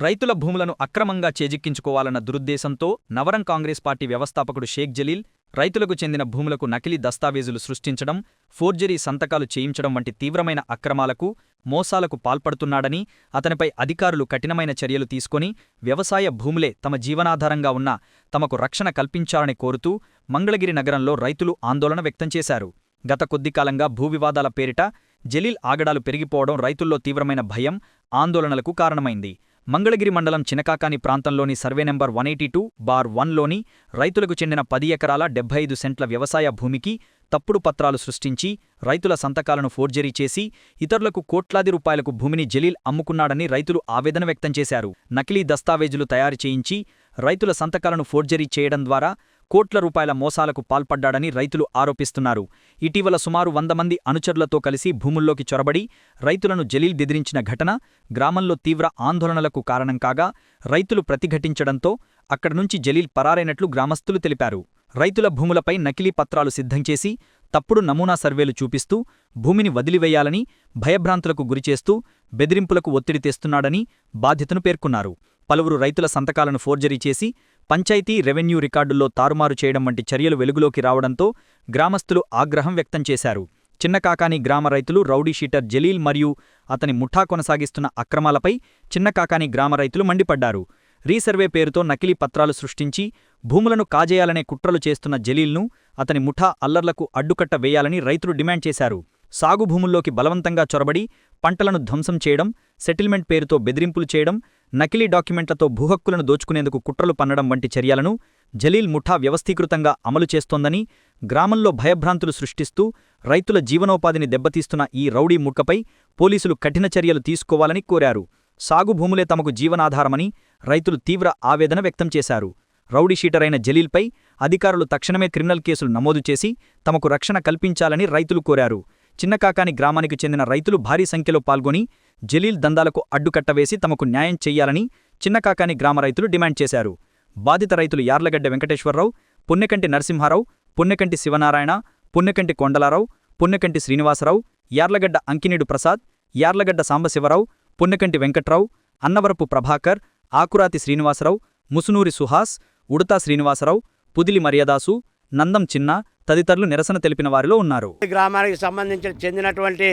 రైతుల భూములను అక్రమంగా చేజిక్కించుకోవాలన్న దురుద్దేశంతో నవరం కాంగ్రెస్ పార్టీ వ్యవస్థాపకుడు షేక్ జలీల్ రైతులకు చెందిన భూములకు నకిలీ దస్తావేజులు సృష్టించడం ఫోర్జరీ సంతకాలు చేయించడం వంటి తీవ్రమైన అక్రమాలకు మోసాలకు పాల్పడుతున్నాడని అతనిపై అధికారులు కఠినమైన చర్యలు తీసుకొని వ్యవసాయ భూములే తమ జీవనాధారంగా ఉన్న తమకు రక్షణ కల్పించాలని కోరుతూ మంగళగిరి నగరంలో రైతులు ఆందోళన వ్యక్తం చేశారు. గత కొద్ది కాలంగా భూవివాదాల పేరిట జలీల్ ఆగడాలు పెరిగిపోవడం రైతుల్లో తీవ్రమైన భయం ఆందోళనలకు కారణమైంది. మంగళగిరి మండలం చినకాకాని ప్రాంతంలోని survey number one eighty two bar వన్లోని రైతులకు చెందిన పది ఎకరాల డెబ్బై ఐదు సెంట్ల వ్యవసాయ భూమికి తప్పుడు పత్రాలు సృష్టించి రైతుల సంతకాలను ఫోర్జరీ చేసి ఇతరులకు కోట్లాది రూపాయలకు భూమిని జలీల్ అమ్ముకున్నాడని రైతులు ఆవేదన వ్యక్తం చేశారు. నకిలీ దస్తావేజులు తయారు చేయించి రైతుల సంతకాలను ఫోర్జరీ చేయడం ద్వారా కోట్ల రూపాయల మోసాలకు పాల్పడ్డాడని రైతులు ఆరోపిస్తున్నారు. ఇటీవల సుమారు వంద మంది అనుచరులతో కలిసి భూముల్లోకి చొరబడి రైతులను జలీల్ బెదిరించిన ఘటన గ్రామంలో తీవ్ర ఆందోళనలకు కారణం కాగా రైతులు ప్రతిఘటించడంతో అక్కడనుంచి జలీల్ పరారైనట్లు గ్రామస్తులు తెలిపారు. రైతుల భూములపై నకిలీ పత్రాలు సిద్ధంచేసి తప్పుడు నమూనా సర్వేలు చూపిస్తూ భూమిని వదిలివేయాలని భయభ్రాంతులకు గురిచేస్తూ బెదిరింపులకు ఒత్తిడి తెస్తున్నాడని బాధ్యతను పేర్కొన్నారు. పలువురు రైతుల సంతకాలను ఫోర్జరీ చేసి పంచాయతీ రెవెన్యూ రికార్డుల్లో తారుమారు చేయడం వంటి చర్యలు వెలుగులోకి రావడంతో గ్రామస్తులు ఆగ్రహం వ్యక్తం చేశారు. చిన్నకాకాని గ్రామ రైతులు రౌడీ షీటర్ జలీల్ మరియు అతని ముఠా కొనసాగిస్తున్న అక్రమాలపై చిన్నకాకాని గ్రామ రైతులు మండిపడ్డారు. రీసర్వే పేరుతో నకిలీ పత్రాలు సృష్టించి భూములను కాజేయాలనే కుట్రలు చేస్తున్న జలీల్ను అతని ముఠా అల్లర్లకు అడ్డుకట్ట వేయాలని రైతులు డిమాండ్ చేశారు. సాగు భూముల్లోకి బలవంతంగా చొరబడి పంటలను ధ్వంసం చేయడం సెటిల్మెంట్ పేరుతో బెదిరింపులు చేయడం నకిలీ డాక్యుమెంట్లతో భూహక్కులను దోచుకునేందుకు కుట్రలు పన్నడం వంటి చర్యలను జలీల్ ముఠా వ్యవస్థీకృతంగా అమలు చేస్తోందని గ్రామంలో భయభ్రాంతులు సృష్టిస్తూ రైతుల జీవనోపాధిని దెబ్బతీస్తున్న ఈ రౌడీ ముక్కపై పోలీసులు కఠిన చర్యలు తీసుకోవాలని కోరారు. సాగు భూములే తమకు జీవనాధారమని రైతులు తీవ్ర ఆవేదన వ్యక్తం చేశారు. రౌడీ షీటరైన జలీల్పై అధికారులు తక్షణమే క్రిమినల్ కేసులు నమోదు చేసి తమకు రక్షణ కల్పించాలని రైతులు కోరారు. చిన్నకాకాని గ్రామానికి చెందిన రైతులు భారీ సంఖ్యలో పాల్గొని జలీల్ దందాలకు అడ్డుకట్టవేసి తమకు న్యాయం చెయ్యాలని చిన్నకాకాని గ్రామ రైతులు డిమాండ్ చేశారు. బాధిత రైతులు యార్లగడ్డ వెంకటేశ్వరరావు పున్నెకంటి నరసింహారావు పున్నెకంటి శివనారాయణ పున్నెకంటి కొండలారావు పున్నెకంటి శ్రీనివాసరావు యార్లగడ్డ అంకినీడు ప్రసాద్ యార్లగడ్డ సాంబశివరావు పున్నెకంటి వెంకట్రావు అన్నవరపు ప్రభాకర్ ఆకురాతి శ్రీనివాసరావు ముసునూరి సుహాస్ ఉడతా శ్రీనివాసరావు పుదిలి మర్యాదాసు నందం చిన్న తదితరులు నిరసన తెలిపిన వారిలో ఉన్నారు. ఈ గ్రామానికి సంబంధించిన చెందినటువంటి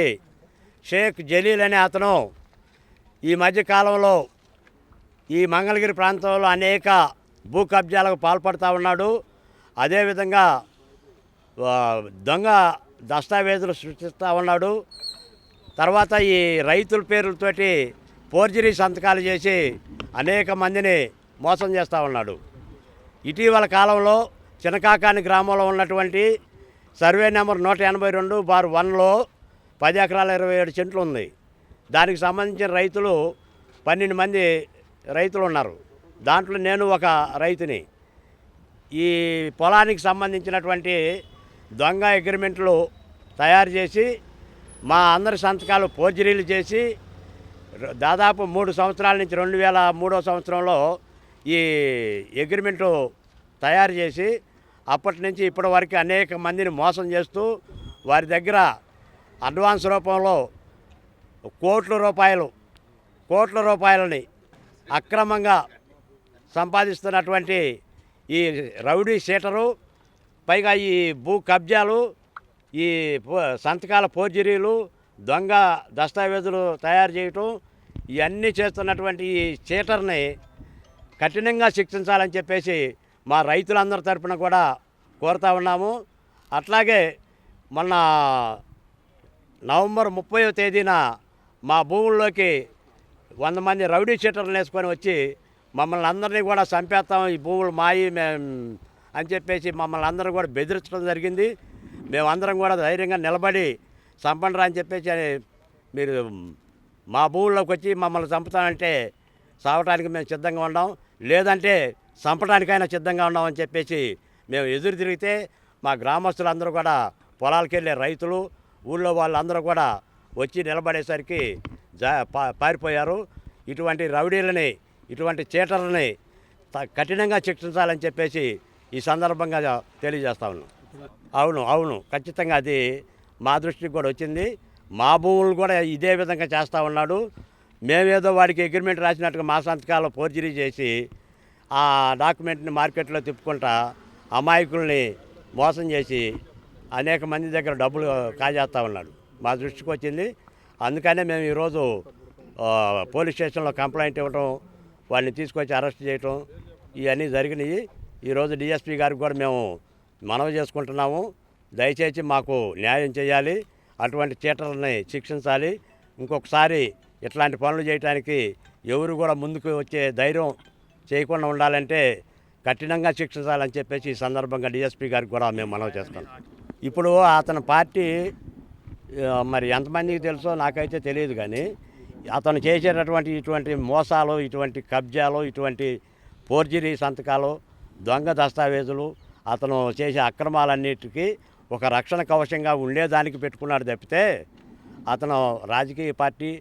షేక్ జలీల్ అనే అతను ఈ మధ్య కాలంలో ఈ మంగళగిరి ప్రాంతంలో అనేక భూ కబ్జాలకు పాల్పడుతూ ఉన్నాడు. అదేవిధంగా దొంగ దస్తావేజులు సృష్టిస్తూ ఉన్నాడు. తర్వాత ఈ రైతుల పేర్లతోటి ఫోర్జరీ సంతకాలు చేసి అనేక మందిని మోసం చేస్తూ ఉన్నాడు. ఇటీవల కాలంలో చినకాకాని గ్రామంలో ఉన్నటువంటి సర్వే నెంబర్ నూట ఎనభై రెండు బార్ వన్లో పది ఎకరాల ఇరవై ఏడు సెంట్లు ఉంది. దానికి సంబంధించిన రైతులు పన్నెండు మంది రైతులు ఉన్నారు. దాంట్లో నేను ఒక రైతుని. ఈ పొలానికి సంబంధించినటువంటి దొంగ అగ్రిమెంట్లు తయారు చేసి మా అందరి సంతకాలు పోర్జరీలు చేసి దాదాపు మూడు సంవత్సరాల నుంచి రెండు వేల మూడో సంవత్సరంలో ఈ అగ్రిమెంటు తయారు చేసి అప్పటి నుంచి ఇప్పటి వరకు అనేక మందిని మోసం చేస్తూ వారి దగ్గర అడ్వాన్స్ రూపంలో కోట్ల రూపాయలు కోట్ల రూపాయలని అక్రమంగా సంపాదిస్తున్నటువంటి ఈ రౌడీ షీటరు పైగా ఈ భూ కబ్జాలు ఈ సంతకాల ఫోర్జరీలు దొంగ దస్తావేజులు తయారు చేయటం ఇవన్నీ చేస్తున్నటువంటి ఈ చీటర్ని కఠినంగా శిక్షించాలని చెప్పేసి మా రైతులందరి తరపున కూడా కోరుతా ఉన్నాము. అట్లాగే మొన్న నవంబర్ ముప్పైవ తేదీన మా భూముల్లోకి వంద మంది రౌడీ షీటర్లు వేసుకొని వచ్చి మమ్మల్ని అందరినీ కూడా చంపేస్తాం ఈ భూములు మాయి మేము అని చెప్పేసి మమ్మల్ని అందరూ కూడా బెదిరించడం జరిగింది. మేమందరం కూడా ధైర్యంగా నిలబడి చంపండిరా అని చెప్పేసి మీరు మా భూముల్లోకి వచ్చి మమ్మల్ని చంపుతానంటే సావటానికి మేము సిద్ధంగా ఉన్నాం. లేదంటే చంపడానికైనా సిద్ధంగా ఉన్నామని చెప్పేసి మేము ఎదురు తిరిగితే మా గ్రామస్తులందరూ కూడా పొలాలకు వెళ్ళే రైతులు ఊళ్ళో వాళ్ళందరూ కూడా వచ్చి నిలబడేసరికి జా పా- పారిపోయారు. ఇటువంటి రౌడీలని ఇటువంటి చీటర్లని త- కఠినంగా శిక్షించాలని చెప్పేసి ఈ సందర్భంగా తెలియజేస్తా ఉన్నాం. అవును అవును. ఖచ్చితంగా అది మా దృష్టికి కూడా వచ్చింది. మా భూములు కూడా ఇదే విధంగా చేస్తూ ఉన్నాడు. మేమేదో వాడికి అగ్రిమెంట్ రాసినట్టుగా మా సంతకాలు ఫోర్జరీ చేసి ఆ డాక్యుమెంట్ని మార్కెట్లో తిప్పుకుంటా అమాయకుల్ని మోసం చేసి అనేక మంది దగ్గర డబ్బులు కాజేస్తూ ఉన్నాడు. మా దృష్టికి వచ్చింది. అందుకనే మేము ఈరోజు పోలీస్ స్టేషన్లో కంప్లైంట్ ఇవ్వటం వాళ్ళని తీసుకొచ్చి అరెస్ట్ చేయటం ఇవన్నీ జరిగినాయి. ఈరోజు డిఎస్పీ గారికి కూడా మేము మనవి చేసుకుంటున్నాము. దయచేసి మాకు న్యాయం చేయాలి. అటువంటి చీటర్లని శిక్షించాలి. ఇంకొకసారి ఇట్లాంటి పనులు చేయడానికి ఎవరు కూడా ముందుకు వచ్చే ధైర్యం చేయకుండా ఉండాలంటే కఠినంగా శిక్షించాలని చెప్పేసి ఈ సందర్భంగా డిఎస్పీ గారికి కూడా మేము మనవి చేస్తాం. ఇప్పుడు అతని పార్టీ మరి ఎంతమందికి తెలుసో నాకైతే తెలియదు కానీ అతను చేసేటటువంటి ఇటువంటి మోసాలు ఇటువంటి కబ్జాలు ఇటువంటి ఫోర్జరీ సంతకాలు దొంగ దస్తావేజులు అతను చేసే అక్రమాలన్నిటికీ ఒక రక్షణ కవచంగా ఉండేదానికి పెట్టుకున్నాడు తప్పితే అతను రాజకీయ పార్టీ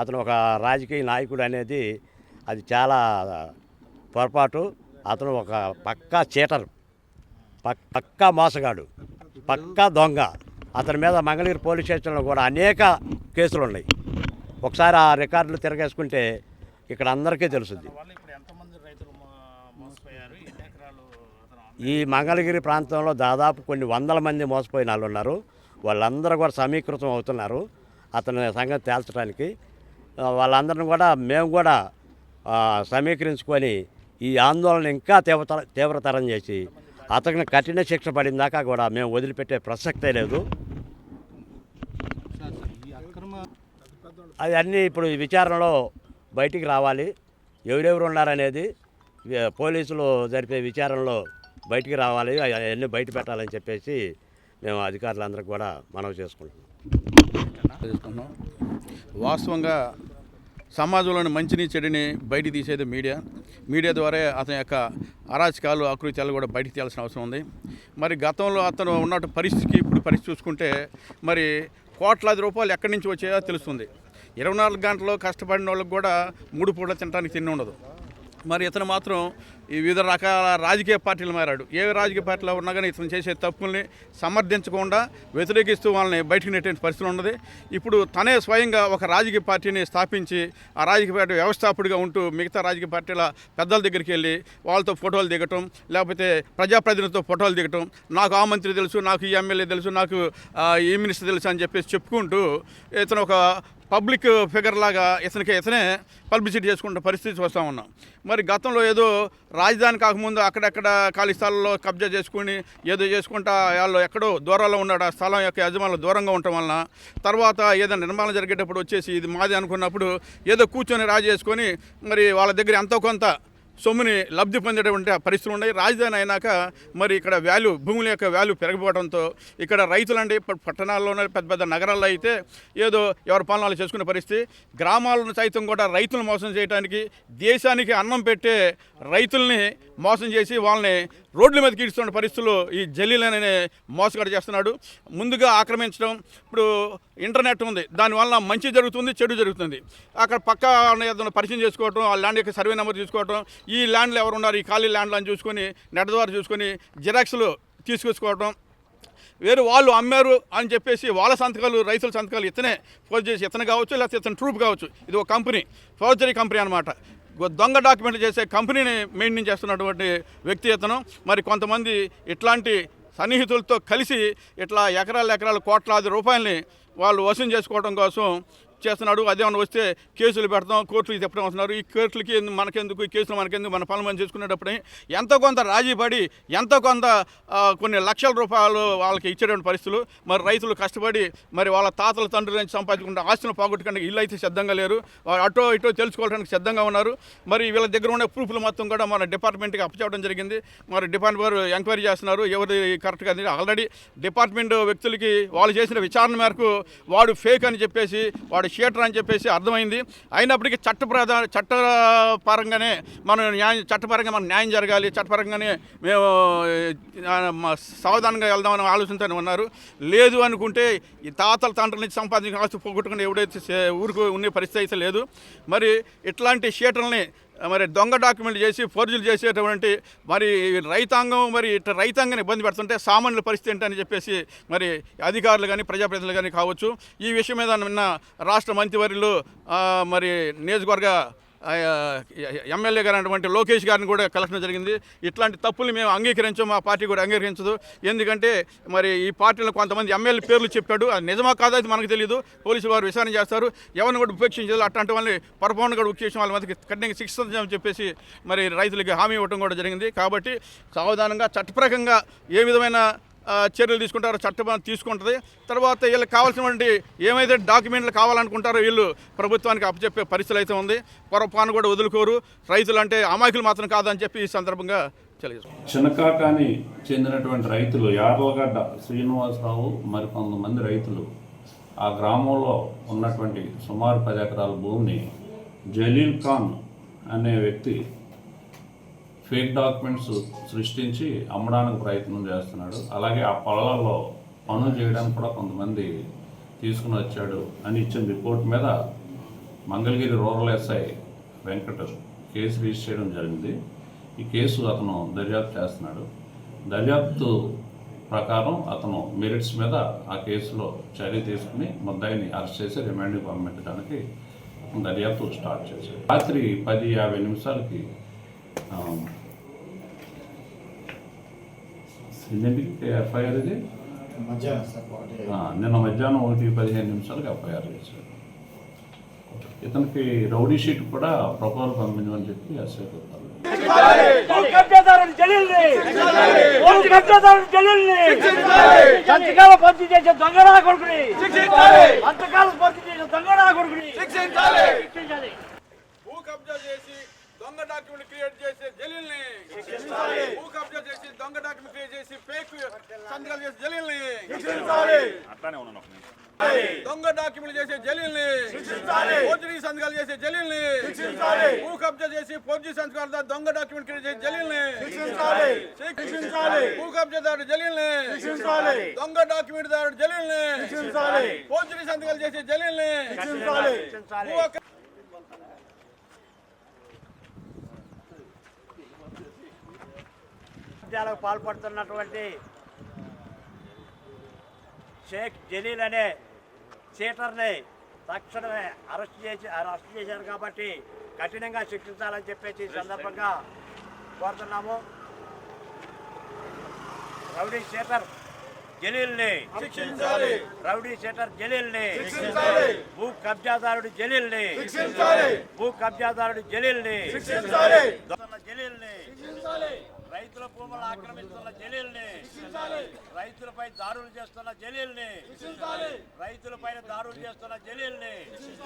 అతను ఒక రాజకీయ నాయకుడు అనేది అది చాలా పొరపాటు అతను ఒక పక్కా చీటర్ పక్ పక్కా మోసగాడు పక్కా దొంగ. అతని మీద మంగళగిరి పోలీస్ స్టేషన్లో కూడా అనేక కేసులు ఉన్నాయి ఒకసారి ఆ రికార్డులు తిరగేసుకుంటే ఇక్కడ అందరికీ అతను ఈ మంగళగిరి ప్రాంతంలో దాదాపు కొన్ని వందల మంది మోసపోయిన వాళ్ళు ఉన్నారు. వాళ్ళందరూ కూడా సమీకృతం అవుతున్నారు అతని సంగతి తేల్చడానికి వాళ్ళందరిని కూడా మేము కూడా సమీకరించుకొని ఈ ఆందోళన ఇంకా తీవ్రతర తీవ్రతరం చేసి అతనికి కఠిన శిక్ష పడిన దాకా కూడా మేము వదిలిపెట్టే ప్రసక్తే లేదు. అది అన్నీ ఇప్పుడు ఈ విచారణలో బయటికి రావాలి. ఎవరెవరు ఉన్నారనేది పోలీసులు జరిపే విచారణలో బయటికి రావాలి. అవన్నీ బయట పెట్టాలని చెప్పేసి మేము అధికారులందరికీ కూడా మనవి చేసుకుంటున్నాం. వాస్తవంగా సమాజంలోని మంచిని చెడుని బయట తీసేది మీడియా. మీడియా ద్వారా అతని యొక్క అరాచకాలు ఆకృత్యాలు కూడా బయట తీయాల్సిన అవసరం ఉంది. మరి గతంలో అతను ఉన్నట్టు పరిస్థితికి ఇప్పుడు పరిస్థితి చూసుకుంటే మరి కోట్లాది రూపాయలు ఎక్కడి నుంచి వచ్చాయో తెలుస్తుంది. ఇరవై నాలుగు గంటలు కష్టపడిన వాళ్ళకి కూడా మూడు పూట తినడానికి తిండి ఉండదు. మరి ఇతను మాత్రం ఈ వివిధ రకాల రాజకీయ పార్టీలు మారాడు. ఏ రాజకీయ పార్టీలో ఉన్నా కానీ ఇతను చేసే తప్పుల్ని సమర్థించకుండా వ్యతిరేకిస్తూ వాళ్ళని బయటకు నెట్టే పరిస్థితులు ఉన్నది. ఇప్పుడు తనే స్వయంగా ఒక రాజకీయ పార్టీని స్థాపించి ఆ రాజకీయ పార్టీ వ్యవస్థాపకుడిగా ఉంటూ మిగతా రాజకీయ పార్టీల పెద్దల దగ్గరికి వెళ్ళి వాళ్ళతో ఫోటోలు దిగటం లేకపోతే ప్రజాప్రతినిధులతో ఫోటోలు దిగటం నాకు ఆ మంత్రి తెలుసు నాకు ఈ ఎమ్మెల్యే తెలుసు నాకు ఈ మినిస్టర్ తెలుసు అని చెప్పేసి చెప్పుకుంటూ ఇతను ఒక పబ్లిక్ ఫిగర్ లాగా ఇతనికి ఇతనే పబ్లిసిటీ చేసుకుంటున్న పరిస్థితి వస్తూ ఉన్నాం. మరి గతంలో ఏదో రాజధాని కాకముందు అక్కడక్కడ ఖాళీ స్థలాల్లో కబ్జా చేసుకుని ఏదో చేసుకుంటా వాళ్ళు ఎక్కడో దూరంలో ఉన్నాడు. ఆ స్థలం యొక్క యజమానులు దూరంగా ఉండటం వలన తర్వాత ఏదైనా నిర్మాణం జరిగేటప్పుడు వచ్చేసి ఇది మాది అనుకున్నప్పుడు ఏదో కూర్చొని రాజు చేసుకొని మరి వాళ్ళ దగ్గర ఎంతో కొంత సొమ్ముని లబ్ధి పొందేటువంటి ఆ పరిస్థితులు ఉన్నాయి. రాజధాని అయినాక మరి ఇక్కడ వాల్యూ భూముల యొక్క వాల్యూ పెరగపోవడంతో ఇక్కడ రైతులంటే ఇప్పుడు పట్టణాల్లోనే పెద్ద పెద్ద నగరాల్లో అయితే ఏదో ఎవరి పాలనాలు చేసుకునే పరిస్థితి. గ్రామాలను సైతం కూడా రైతులను మోసం చేయడానికి దేశానికి అన్నం పెట్టే రైతుల్ని మోసం చేసి వాళ్ళని రోడ్ల మీద కీడుస్తున్న పరిస్థితులు ఈ జలీల్ అనే మోసగాడు చేస్తున్నాడు. ముందుగా ఆక్రమించడం ఇప్పుడు ఇంటర్నెట్ ఉంది. దానివల్ల మంచి జరుగుతుంది చెడు జరుగుతుంది. అక్కడ పక్క ఏదైనా పరిచయం చేసుకోవటం ఆ ల్యాండ్ యొక్క సర్వే నెంబర్ తీసుకోవటం ఈ ల్యాండ్లో ఎవరు ఉన్నారు ఈ ఖాళీ ల్యాండ్లు అని చూసుకొని నెట్ ద్వారా చూసుకొని జిరాక్స్లు తీసుకొచ్చుకోవటం. వేరు వాళ్ళు అమ్మారు అని చెప్పేసి వాళ్ళ సంతకాలు రైతుల సంతకాలు ఇతనే ఫోర్జ్ చేసి ఇతను కావచ్చు లేకపోతే ఇతను ట్రూప్ కావచ్చు. ఇది ఒక కంపెనీ ఫోర్జరీ కంపెనీ అనమాట దొంగ డాక్యుమెంట్లు చేసే కంపెనీని మెయింటైన్ చేస్తున్నటువంటి వ్యక్తి ఇతను. మరి కొంతమంది ఇట్లాంటి సన్నిహితులతో కలిసి ఇట్లా ఎకరాల ఎకరాల కోట్లాది రూపాయలని వాళ్ళు వసూలు చేసుకోవడం కోసం చేస్తున్నాడు అదేమన్నా వస్తే కేసులు పెడతాం కోర్టులు చెప్పడం వస్తున్నారు ఈ కోర్టులకి మనకెందుకు ఈ కేసులు మనకెందుకు మన పనులు మనం చేసుకునేటప్పుడే ఎంతో కొంత రాజీ పడి ఎంతో కొంత కొన్ని లక్షల రూపాయలు వాళ్ళకి ఇచ్చేటువంటి పరిస్థితులు. మరి రైతులు కష్టపడి మరి వాళ్ళ తాతల తండ్రుల నుంచి సంపాదించుకుంటే ఆస్తులు పోగొట్టుకుంటే ఇల్లు అయితే సిద్ధంగా లేరు. అటో ఇటో తెలుసుకోవడానికి సిద్ధంగా ఉన్నారు. మరి వీళ్ళ దగ్గర ఉన్న ప్రూఫ్లు మొత్తం కూడా మన డిపార్ట్మెంట్కి అప్పచెప్పడం జరిగింది. మరి డిపార్ట్మెంట్ వారు ఎంక్వైరీ చేస్తున్నారు. ఎవరి కరెక్ట్గా ఆల్రెడీ డిపార్ట్మెంట్ వ్యక్తులకి వాళ్ళు చేసిన విచారణ మేరకు వాడు ఫేక్ అని చెప్పేసి వాడు షీటర్ అని చెప్పేసి అర్థమైంది. అయినప్పటికీ చట్టప్రధా చట్టపరంగానే మనం న్యాయం చట్టపరంగా మనం న్యాయం జరగాలి. చట్టపరంగానే మేము సావధానంగా వెళ్దామని ఆలోచనతోనే ఉన్నారు. లేదు అనుకుంటే ఈ తాతల తండ్రుల నుంచి సంపాదించిన ఆస్తి పోగొట్టుకుని ఎవడైతే ఊరికి ఊరుకు ఉండే పరిస్థితి అయితే లేదు. మరి ఇట్లాంటి షీటర్ని మరి దొంగ డాక్యుమెంట్లు చేసి ఫోర్జులు చేసేటువంటి మరి రైతాంగం మరి ఇట్లా రైతాంగాన్ని ఇబ్బంది పెడుతుంటే సామాన్యుల పరిస్థితి ఏంటని చెప్పేసి మరి అధికారులు కానీ ప్రజాప్రతినిధులు కానీ కావచ్చు. ఈ విషయం మీద నిన్న రాష్ట్ర మంత్రివర్యులు మరి నియోజకవర్గ ఎమ్మెల్యే గారు అటువంటి లోకేష్ గారిని కూడా కలెక్షన్ జరిగింది. ఇట్లాంటి తప్పులు మేము అంగీకరించాం మా పార్టీ కూడా అంగీకరించదు. ఎందుకంటే మరి ఈ పార్టీలో కొంతమంది ఎమ్మెల్యే పేర్లు చెప్పాడు. అది నిజమా కాదా అది మనకు తెలియదు పోలీసు వారు విచారణ చేస్తారు. ఎవరిని కూడా ఉపేక్షించదు అట్లాంటి వాళ్ళని పొరపాటును కూడా ఉపేక్షించిన వాళ్ళ మీదకి కఠినంగా శిక్షిస్తుందని చెప్పేసి మరి రైతులకి హామీ ఇవ్వడం కూడా జరిగింది. కాబట్టి సావధానంగా చట్టప్రకంగా ఏ విధమైన చర్యలు తీసుకుంటారో చట్టం తీసుకుంటుంది. తర్వాత వీళ్ళకి కావాల్సినటువంటి ఏమైతే డాక్యుమెంట్లు కావాలనుకుంటారో వీళ్ళు ప్రభుత్వానికి అప్పచెప్పే పరిస్థితులు అయితే ఉంది. పొరపాను కూడా వదులుకోరు. రైతులు అంటే అమాయకులు మాత్రం కాదని చెప్పి ఈ సందర్భంగా చినకాకాని చెందినటువంటి రైతులు యాదవగడ్డ శ్రీనివాసరావు మరికొంతమంది రైతులు ఆ గ్రామంలో ఉన్నటువంటి సుమారు పది ఎకరాల భూమిని జలీల్ ఖాన్ అనే వ్యక్తి ఫేక్ డాక్యుమెంట్స్ సృష్టించి అమ్మడానికి ప్రయత్నం చేస్తున్నాడు. అలాగే ఆ పొలాల్లో పనులు చేయడానికి కూడా కొంతమంది తీసుకుని వచ్చాడు అని ఇచ్చిన రిపోర్ట్ మీద Mangalagiri rural SI Venkata case register చేయడం జరిగింది. ఈ కేసు అతను దర్యాప్తు చేస్తున్నాడు. దర్యాప్తు ప్రకారం అతను మెరిట్స్ మీద ఆ కేసులో చర్య తీసుకుని ముద్దాయిని అరెస్ట్ చేసి రిమాండ్కి పంపించడానికి దర్యాప్తు స్టార్ట్ చేశాడు. రాత్రి పది యాభై నిమిషాలకి ఆ, ఎన్నింటికి ఎఫ్ఐఆర్ ఇది? ఆ, నిన్న మధ్యాహ్నం ఒకటి పదిహేను నిమిషాలకు ఎఫ్ఐఆర్ చేశాడు ఇతనికి రౌడీ షీట్ కూడా ప్రపోజల్ పంపించమని చెప్పి జలీల్ని సంతకాల పంచి చేసే దొంగరా కొడుకుని! సంతకాల పంచి చేసే దొంగరా కొడుకుని! శిక్షించాలి! దొంగ డాక్యుమెంట్ క్రియేట్ చేసే జలీల్ని. భూ కబ్జా చేసి దొంగ డాక్యుమెంట్ క్రియేట్ చేసి ఫేక్ సంతకాలు చేసే జలీల్ని. దొంగ డాక్యుమెంట్ చేసే జలీల్ని. ఫోర్జరీ సంతకాలు చేసే జలీల్ని. భూ కబ్జా చేసి ఫోర్జరీ సంతకాలు దొంగ డాక్యుమెంట్ క్రియేట్ చేసే జలీల్ని. భూ కబ్జాదారు జలీల్ని. దొంగ డాక్యుమెంట్ దారు జలీల్ని. ఫోర్జరీ సంతకాలు చేసే జలీల్ని. కబ్జాలకు పాల్పడుతున్నటువంటి షేక్ జలీల్ అనే సీటర్ని తక్షణమే అరెస్ట్ చేసి అరెస్ట్ చేశారు కాబట్టి కఠినంగా శిక్షించాలని చెప్పేసి ఈ సందర్భంగా కోరుతున్నాము రౌడీ షీటర్ జలీల్ని శిక్షించాలి రౌడీ షీటర్ జలీల్ని శిక్షించాలి. భూ కబ్జాదారుడు జలీల్ని శిక్షించాలి. భూ కబ్జాదారుడు జలీల్ని శిక్షించాలి. జలీల్ని రైతుల భూములు ఆక్రమిస్తున్న జలీల్ని రైతులపై దాడులు చేస్తున్న జలీల్ని రైతులపైన దాడులు చేస్తున్న జలీల్ని